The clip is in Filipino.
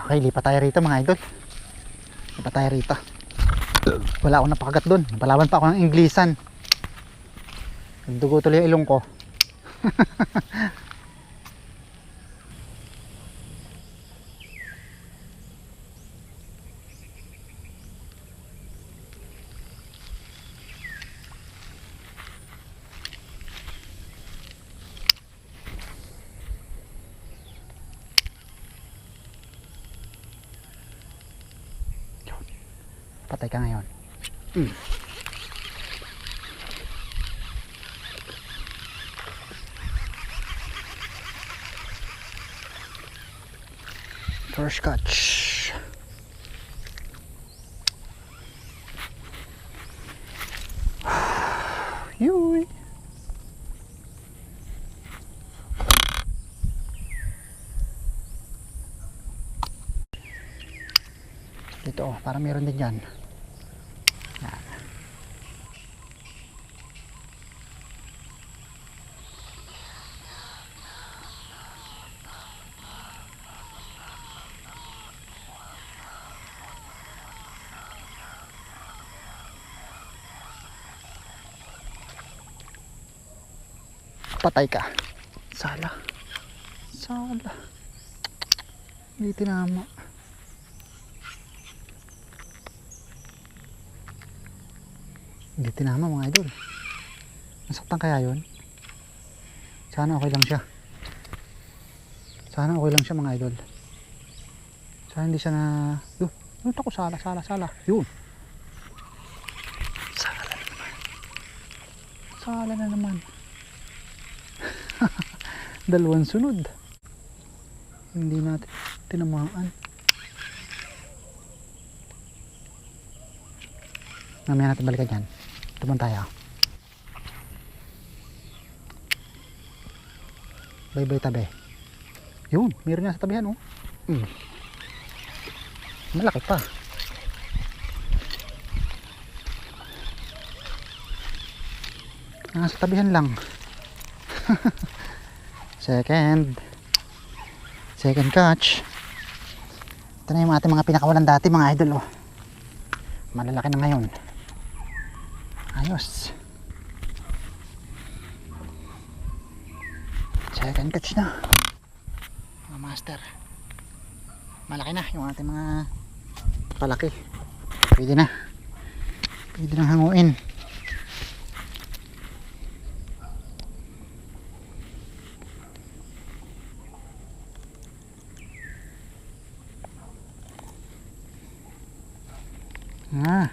Okay, lipat tayo rito mga idol. Lipat tayo rito. Wala akong napakagat doon. Napalaban pa ako ng Inglisan. Nagdugo tuloy yung ilong ko. Patay ka ngayon. Mm. First catch. Yuy. Dito oh, para meron din dyan. Patay ka. Sala. Sala. Hindi tinama. Hindi tinama mga idol. Nasaktan kaya yun? Sana okay lang siya. Sana okay lang siya mga idol. Sana hindi siya na... Yun, yun ako sala, sala, sala. Yun. Sala na naman. Sala na naman. Dalawang sunod. Hindi natin tinamaan. Mamaya natin balikan yan. Tuman tayo. Bye bye tabi. Yun, meron nga sa tabihan oh. Mm. Malaki pa. Nasa tabihan lang. Second. Second catch. Ito na yung ating mga pinakawalan dati mga idol oh. Malalaki na ngayon. Ayos. Second catch na. Mga master. Malaki na yung ating mga palaki. Pwede na. Pwede na hanguin. 嗯